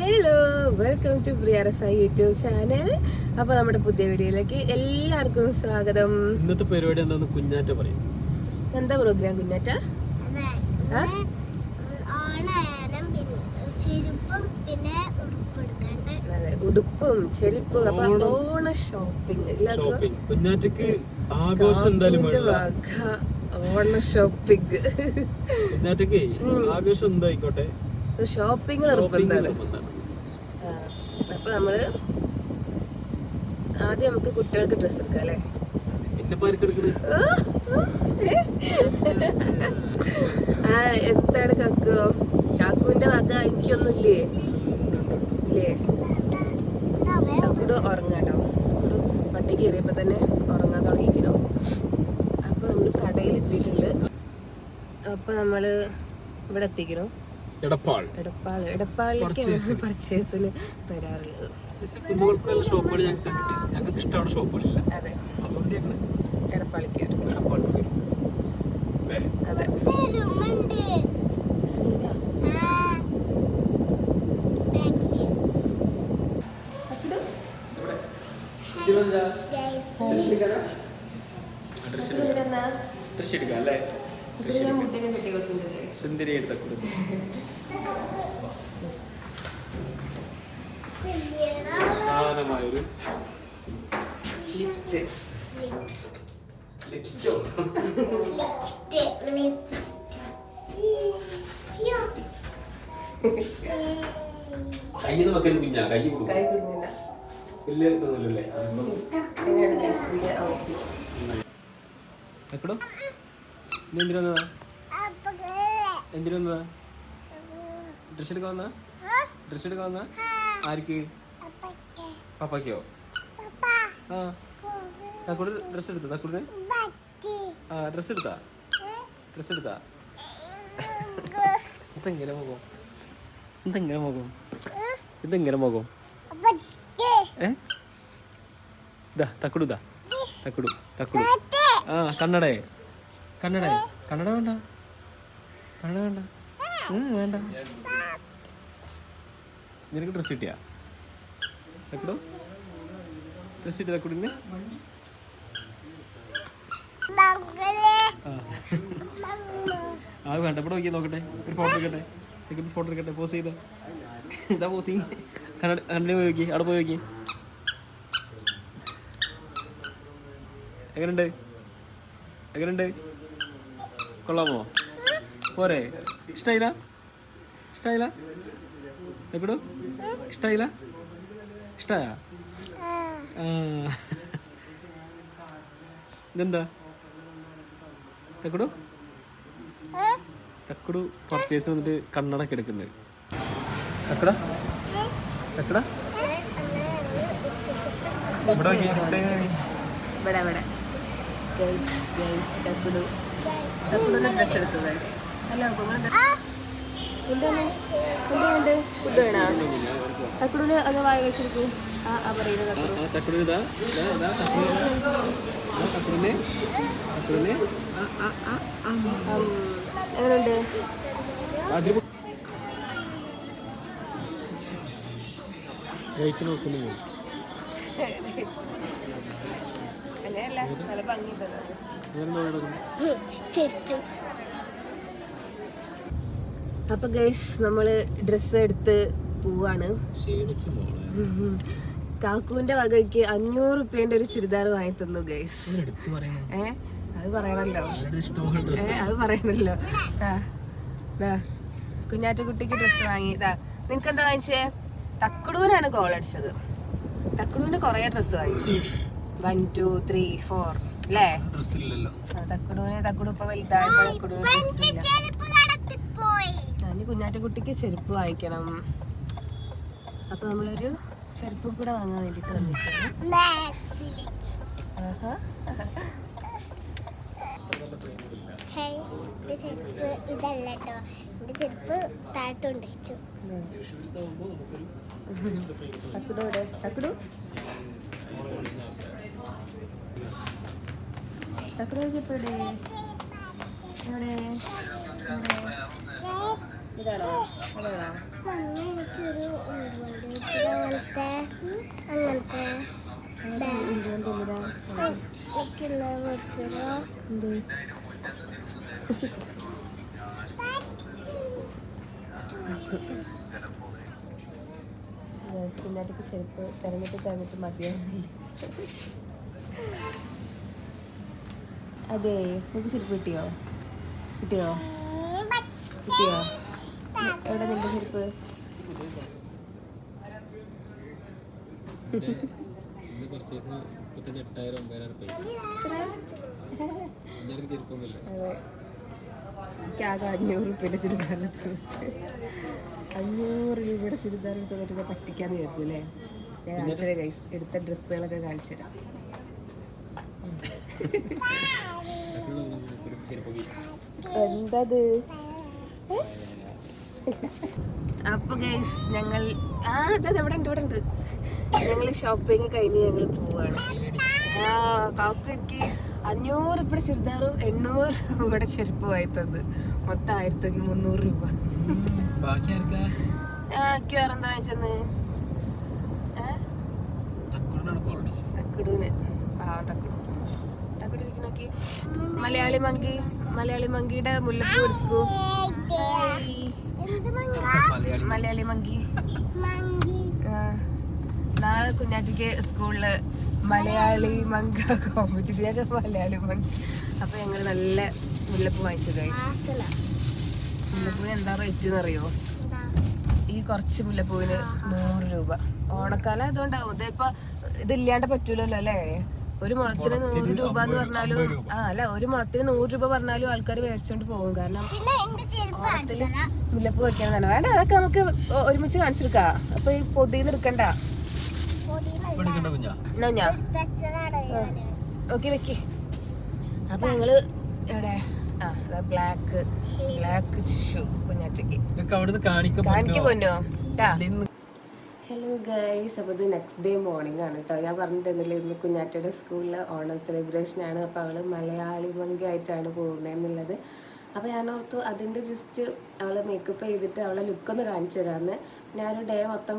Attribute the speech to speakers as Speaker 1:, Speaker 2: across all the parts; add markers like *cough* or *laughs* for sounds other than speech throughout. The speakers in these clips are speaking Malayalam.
Speaker 1: Hello welcome to Priya Rasayi YouTube channel അപ്പോൾ നമ്മുടെ പുതിയ വീഡിയോയിലേക്ക് എല്ലാവർക്കും സ്വാഗതം.
Speaker 2: ഇന്നത്തെ പരിപാടി എന്താന്ന് കുഞ്ഞാറ്റ പറയും.
Speaker 1: എന്താ പ്രോഗ്രാം കുഞ്ഞാറ്റ? അതെ ഉടുപ്പും ചെരുപ്പും അപ്പൊ
Speaker 2: ഓണ.
Speaker 1: ഷോപ്പിംഗ്
Speaker 2: ഷോപ്പിംഗ് കുഞ്ഞാറ്റക്ക് ആഘോഷം എന്തായാലും
Speaker 1: ഓണ ഷോപ്പിംഗ്
Speaker 2: കുഞ്ഞാറ്റക്ക് ആഘോഷം എന്തായിക്കോട്ടെ?
Speaker 1: ഷോപ്പിംഗ് നിർബന്ധമാണ്. അപ്പൊ നമ്മൾ ആദ്യം നമുക്ക് കുട്ടികൾക്ക് ഡ്രസ് എടുക്കാം അല്ലേ? ആ എന്താണ് കക്കോ? കാക്കുവിന്റെ വക എനിക്കൊന്നുമില്ലേ? ഇല്ലേ? കൂടെ ഉറങ്ങാട്ടോ. വണ്ടി കയറിയപ്പോ തന്നെ ഉറങ്ങാൻ തുടങ്ങിക്കണോ അപ്പൊ നമ്മൾ കടയിൽ എത്തിയിട്ടുണ്ട് അപ്പൊ നമ്മൾ ഇവിടെ എത്തിക്കണു
Speaker 2: എടപ്പാൾ.
Speaker 1: എടപ്പാൾ. എടപ്പാളിലേക്ക് പർച്ചേസിന് തരാറുള്ളത്
Speaker 2: കുന്നുകൾക്കുള്ള ഷോപ്പുകൾ ഞങ്ങൾക്ക് ഞങ്ങൾക്ക് ഇഷ്ടമാണ് ഷോപ്പുകളില്ല.
Speaker 1: അതെ.
Speaker 2: അതുകൊണ്ട് ഞങ്ങൾ
Speaker 1: എടപ്പാളിക്ക് വരും.
Speaker 2: എടപ്പാൾ വരും?
Speaker 1: അതെ?
Speaker 2: ഡ്രസ് എടുക്കാം അല്ലേ? സുന്ദരി എടുത്ത കുടുംബം. വിശാലമായൊരു
Speaker 1: ലിഫ്റ്റ്
Speaker 2: ലിപ്സ്റ്റോ
Speaker 3: ലിപ്സ്റ്റിക്. അയ്യോ.
Speaker 2: വെക്കരുത് കുഞ്ഞാ കൈ കൊടുക്കും
Speaker 1: കൈ guys ഇതിന്റെ outfit?
Speaker 2: എക്കടോ എന്തിനു വന്നതാ. എന്തിനു വന്നതാ? ഡ്രസ് എടുക്കാൻ വന്നാ ഡ്രസ് എടുക്കാൻ വന്നാ ആർക്ക്?
Speaker 3: പപ്പയ്ക്കോ.
Speaker 2: ആ. തക്കൂട് ഡ്രസ് എടുത്താ? തക്കൂടിന്. ആ ഡ്രസ് എടുത്താ? ഡ്രസ് എടുത്താ? ഇതെങ്ങനെ മുഖം? ഇതെങ്ങനെ മുഖം? ഇതെങ്ങനെ മുഖം. ഏ? ഇതാ തക്കുടു ഇതാ. തക്കുടു തക്കുടു. ആ കണ്ണടേ. കണ്ണടേ കണ്ണട വേണ്ട. കണ്ണട വേണ്ട. വേണ്ട. നിനക്ക് ഡ്രസ് കിട്ടിയാ? തക്കുടു. ഡ്രസ് കിട്ടിയ തക്കുടിന്. ആ. വേണ്ട. ഇവിടെ നോക്കി നോക്കട്ടെ. ഒരു ഫോട്ടോ എടുക്കട്ടെ. ഫോട്ടോ എടുക്കട്ടെ. പോസ് ചെയ്ത. ഇതാ പോസിങ് കണ്ണട കണ്ണടി പോയി നോക്കി അവിടെ പോയി നോക്കി എങ്ങനെയുണ്ട് എങ്ങനെയുണ്ട് കൊള്ളാമോ? പോരെ. ഇഷ്ടായില്ല? ഇഷ്ടായില്ല? എപ്പോഴും ഇഷ്ടായില്ല? ഇഷ്ടായ?
Speaker 3: ആ.
Speaker 2: ഇതെന്താ? തെക്കുടു? തെക്കുടു പർച്ചേസ് വന്നിട്ട് കണ്ണടക്ക് എടുക്കുന്നത് തെക്കട തെക്കട ഇവിടെ ഇവിടെ.
Speaker 1: ഇവിടെ ഗൈസ് ഗൈസ് തക്കുടു തക്കുടുന്ന ഡ്രസ് എടുത്തു ഗൈസ് അല്ല എന്തുണ്ട് ഫുഡ് വേണോ? തക്കുടുന് അത് വായ വെച്ചെടുക്കൂ ആ ആ പറയുന്നത്. എങ്ങനെയുണ്ട്?
Speaker 2: റേറ്റ് നോക്കുന്നു
Speaker 1: അങ്ങനെയല്ല നല്ല ഭംഗിയുണ്ടല്ലോ അപ്പൊ ഗൈസ് നമ്മൾ ഡ്രസ്സ് എടുത്ത് പോവാണ്. കാക്കുവിന്റെ വകയ്ക്ക് അഞ്ഞൂറ് റുപ്യന്റെ ഒരു ചുരിദാർ വാങ്ങി തന്നു ഗൈസ് ഏ? അത് പറയണല്ലോ. ഏ അത് പറയണല്ലോ. കുഞ്ഞാറ്റക്കുട്ടിക്ക് ഡ്രസ്സ് വാങ്ങി. നിനക്ക് എന്താ വാങ്ങിച്ചേ? തക്കുടൂനാണ് കോൾ അടിച്ചത്. തക്കുടൂന് കൊറേ ഡ്രസ്സ് വാങ്ങിച്ചു. വൺ ടു ത്രീ ഫോർ അല്ലേ?
Speaker 2: ഡ്രസ് ഇല്ലല്ലോ
Speaker 1: ആ, തക്കുടൂന് തക്കുടു ഇപ്പൊ വലുതായപ്പോ തക്കുടൂന് ഡ്രസ് ഇല്ല
Speaker 3: ചെരുപ്പ്
Speaker 1: വാങ്ങിക്കണം. അപ്പൊ നമ്മളൊരു ചെരുപ്പും കൂടെ വാങ്ങാൻ വേണ്ടിട്ട് വന്നിട്ടുണ്ട്
Speaker 3: മാക്സിലേക്ക്.
Speaker 1: ആഹാ.
Speaker 3: ഹേയ് എന്റെ ചെരുപ്പ് ഇതല്ല കേട്ടോ എന്റെ ചെരുപ്പ് താഴത്തോണ്ട് വെച്ചു.
Speaker 1: തക്കുടു എവിടെ തക്കുടു. തക്കുടു ചെരുപ്പ് എവിടെ എവിടെ? ഇതാണോ?
Speaker 3: അങ്ങനത്തെ
Speaker 1: കുഞ്ഞാറ്റക്ക് ചെരുപ്പ് തിരഞ്ഞിട്ട് തിരഞ്ഞിട്ട് മതിയാവുന്നില്ല. അതെ നമുക്ക് ചെരുപ്പ് കിട്ടിയോ? കിട്ടിയോ? കിട്ടിയോ? എവിടെ നിന്റെ ചെരുപ്പ് അഞ്ഞൂറ് റുപ്യയുടെ ചുരിദാർ അഞ്ഞൂറ് രൂപയുടെ എടുത്തിട്ട് ഞാൻ പറ്റിക്കാന്ന് വിചാരിച്ചു അല്ലേ? ഞാൻ കാണിച്ചു ഗൈസ് എടുത്ത ഡ്രസ്സുകളൊക്കെ കാണിച്ചു തരാം. എന്തത്? അപ്പൊ ഗൈസ് ഞങ്ങൾ ആ അതെ ഇവിടെ ഉണ്ട് ഇവിടെ ഉണ്ട് ഞങ്ങൾ ഷോപ്പിംഗ് കഴിഞ്ഞ് ഞങ്ങൾ പോവാണ്. ആ കാക്കയ്ക്ക് അഞ്ഞൂറ് രൂപയുടെ ചുരിദാറും എണ്ണൂറ് ഇവിടെ ചെരുപ്പ് വായിത്തത് മൊത്തം ആയിരത്തി മുന്നൂറ് രൂപ.
Speaker 2: ബാക്കി ആർക്കാ?
Speaker 1: ആ എനിക്ക് വേറെ എന്താ വെച്ചെന്ന് തക്കിടൂന്. ആ തക്കിടു ഇരിക്കുന്നോക്കി മലയാളി മങ്കി മലയാളി മങ്കിയുടെ മുല്ലപ്പൂ എടുക്കൂ.
Speaker 2: മലയാളി
Speaker 1: മങ്കി. നാളെ കുഞ്ഞാറ്റിക്ക് സ്കൂളിൽ മലയാളി മങ്ക കോമ്പറ്റീഷൻ ഞാൻ മലയാളി മങ്ക. അപ്പൊ ഞങ്ങൾ നല്ല മുല്ലപ്പൂ വാങ്ങിച്ചു
Speaker 3: ആസല
Speaker 1: മുല്ലപ്പൂവിന് എന്താ റേറ്റ് എന്ന് അറിയോ ഈ കുറച്ച് മുല്ലപ്പൂവിന് നൂറ് രൂപ. ഓണക്കാലം അതുകൊണ്ടാവും ഇതിപ്പോ ഇതില്ലാണ്ട് പറ്റൂലല്ലോ അല്ലേ? ഒരു മുളത്തിന് നൂറ് രൂപ എന്ന് പറഞ്ഞാലും ആ അല്ല ഒരു മുളത്തിന് നൂറ് രൂപ പറഞ്ഞാലും ആൾക്കാർ മേടിച്ചോണ്ട് പോകും. കാരണം ഓണത്തിൽ മുല്ലപ്പൂ വെക്കാൻ വേണ്ട അതൊക്കെ നമുക്ക് ഒരുമിച്ച് കാണിച്ചെടുക്കാം. അപ്പൊ ഈ പൊതിന്ന് എടുക്കണ്ട. ഓക്കെ വെക്ക്. അപ്പൊ ഞങ്ങൾ എവിടെ? ആ ബ്ലാക്ക് ബ്ലാക്ക് ഷൂ കുഞ്ഞാറ്റയ്ക്ക്. കാണിക്ക് പൊന്നോ? ഹലോ ഗൈസ് അപ്പോൾ ഇത് നെക്സ്റ്റ് ഡേ മോർണിംഗ് ആണ് കേട്ടോ ഞാൻ പറഞ്ഞിട്ടുണ്ടല്ലോ ഇന്ന് കുഞ്ഞാറ്റയുടെ സ്കൂളിൽ ഓണം സെലിബ്രേഷൻ ആണ്. അപ്പോൾ അവൾ മലയാളി ഭംഗി ആയിട്ടാണ് പോകുന്നത് എന്നുള്ളത്. അപ്പോൾ ഞാൻ ഓർത്തു അതിന്റെ ജസ്റ്റ് അവളെ മേക്കപ്പ് ചെയ്തിട്ട് അവളെ ലുക്കൊന്ന് കാണിച്ചു തരാമെന്ന് ഞാനൊരു ഡേ മൊത്തം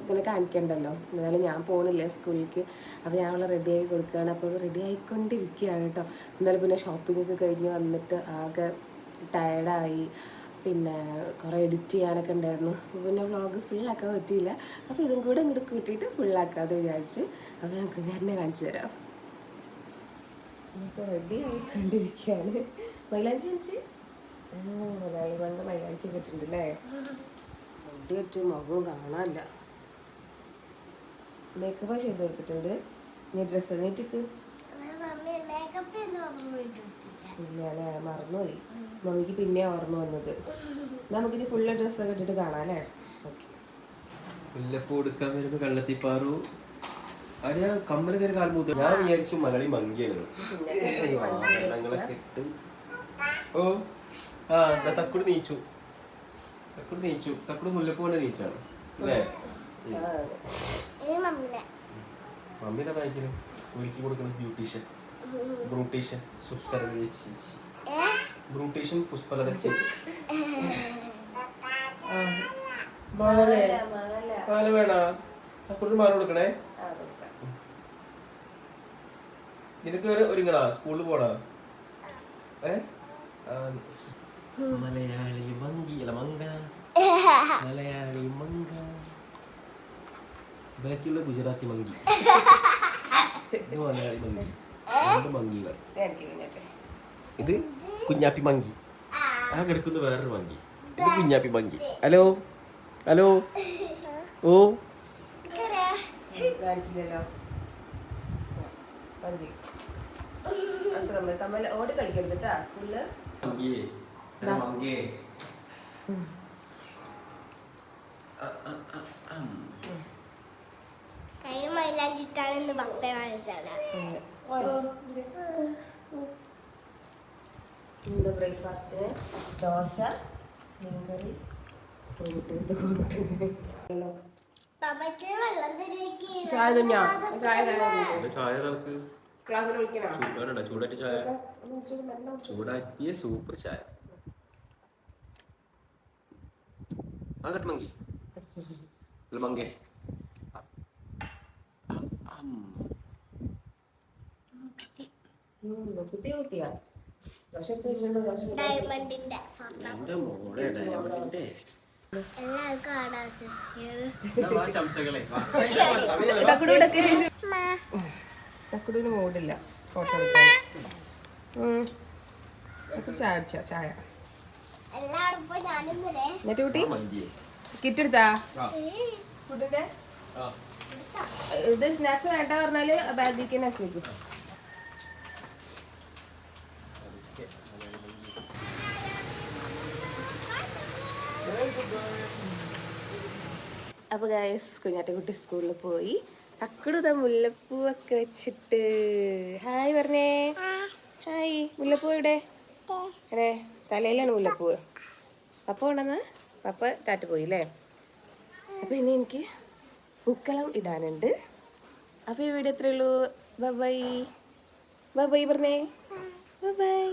Speaker 1: ഇങ്ങനെ കാണിക്കണ്ടല്ലോ. എന്നാലും ഞാൻ പോകുന്നില്ല സ്കൂളിലേക്ക് അപ്പോൾ ഞാൻ അവളെ റെഡി ആയി കൊടുക്കുകയാണ്. അപ്പോൾ റെഡി ആയിക്കൊണ്ടിരിക്കുകയാണ് കേട്ടോ എന്നാലും പിന്നെ ഷോപ്പിംഗ് ഒക്കെ കഴിഞ്ഞ് വന്നിട്ട് ആകെ ടയർഡായി പിന്നെ കുറേ എഡിറ്റ് ചെയ്യാനൊക്കെ ഉണ്ടായിരുന്നു. പിന്നെ വ്ളോഗ് ഫുള്ളാക്കാൻ പറ്റിയില്ല. അപ്പോൾ ഇതും കൂടെ ഇങ്ങോട്ട് കൂട്ടിയിട്ട് ഫുള്ളാക്കാമെന്ന് വിചാരിച്ച് അപ്പോൾ ഞങ്ങൾക്ക് ഞാൻ കാണിച്ചു തരാം. എന്നിട്ട് റെഡി ആയിക്കൊണ്ടിരിക്കുകയാണ് മൈലാഞ്ചി വെച്ച് മലയാളി മങ്ക മൈലാഞ്ചി കിട്ടുന്നുണ്ട് അല്ലേ റെഡി വെച്ച് മുഖവും കാണാനില്ല. മേക്കപ്പ് ചെയ്ത് കൊടുത്തിട്ടുണ്ട്. നീ ഡ്രസ്സ് നീട്ടിക്ക് ഇല്ല അല്ലേ? മറന്നുപോയി. മമ്മിക്ക് പിന്നെ ഓർമ്മ വന്നത്. നമുക്കിനി ഫുള്ള് ഡ്രസ്സൊക്കെ ഇട്ടിട്ട് കാണാം അല്ലേ?
Speaker 2: മുല്ലപ്പൂ എടുക്കാൻ വരുന്ന കള്ളത്തിപ്പാറു. ആര്യ കമ്മൽ കയറി കാൽ മൂത്ത. ഞാൻ വിചാരിച്ചു മലയാളി മങ്കിയാണ്. ആഭരണങ്ങളൊക്കെ ഇട്ട്. ഓ ആ എന്താ തക്കുട് നീച്ചു. തക്കുട് നീച്ചു. തക്കുട് മുല്ലപ്പൂ കൊണ്ട് നീച്ചാണ്. അല്ലേ? ഉം.
Speaker 3: ഇനി മമ്മിനെ.
Speaker 2: മമ്മിയുടെ ബാഗിലും ഒരുക്കി കൊടുക്കുന്ന ബ്യൂട്ടീഷ്യൻ. ബ്രൂട്ടീഷ്യൻ. സുസ്വരത ചേച്ചി
Speaker 3: ഏ
Speaker 2: ബ്രൂട്ടീഷ്യൻ പുഷ്പലത ചേച്ചി ആ, മാലേ മാല വേണ? തക്കുട് മാല കൊടുക്കണേ. നിനക്ക് ഒരു ഒരുങ്ങടാ സ്കൂളിൽ ഏ? ആ, മലയാളി മങ്കി അല്ല മങ്ക. മലയാളി മങ്ക. ബാക്കിയുള്ള ഗുജറാത്തി മങ്കി. *laughs* മലയാളി മങ്കി. രണ്ട് മങ്കികൾ. ഇത് കുഞ്ഞാപ്പി മങ്കി. ആ കിടക്കുന്ന വേറൊരു മങ്കി. ഇത് കുഞ്ഞാപ്പി മങ്കി. ഹലോ? ഹലോ? ഓ?
Speaker 1: ഓടി കളിക്കരുത് കേട്ടാ
Speaker 2: സ്കൂളിൽ.
Speaker 3: കയ്യിൽ മൈലാഞ്ചിട്ടാണ് ഇന്ന് പപ്പ വാങ്ങിച്ചത്.
Speaker 1: ഇന്ന് ബ്രേക്ക്ഫാസ്റ്റിന് ദോശ മീൻകറി ചായ ചായ
Speaker 2: സൂപ്പർ ചായ. മങ്കി. അല്ല
Speaker 3: ഡയമണ്ടിന്റെ എല്ലാവർക്കും
Speaker 1: തക്കുടൂന് മൂടില്ല. ഫോട്ടോ എടുക്കാൻ. ചായ അടിച്ചോ ചായ. എന്നിട്ട് കുട്ടി?
Speaker 2: കിറ്റ്
Speaker 1: എടുത്താ? ഫുഡിന്റെ ഇത് സ്നാക്സ് വേണ്ട പറഞ്ഞാൽ ബാഗിലേക്ക് തന്നെ വെച്ചേക്കും. അപ്പൊ ഗായസ് കുഞ്ഞാറ്റക്കുട്ടി സ്കൂളിൽ പോയി. അക്കടുത മുല്ലപ്പൂവൊക്കെ വെച്ചിട്ട്. ഹായ് പറഞ്ഞേ ഹായ് മുല്ലപ്പൂ ഇവിടെ അതെ തലയിലാണ് മുല്ലപ്പൂവ്. പപ്പ ഉണ്ടെന്ന് പപ്പ ടാറ്റ് പോയി അല്ലേ അപ്പൊ ഇനി എനിക്ക് പൂക്കളം ഇടാനുണ്ട്. അപ്പൊ ഈ വീഡിയോ എത്രയുള്ളൂ ബൈ ബൈ ബൈ പറഞ്ഞേ ബൈ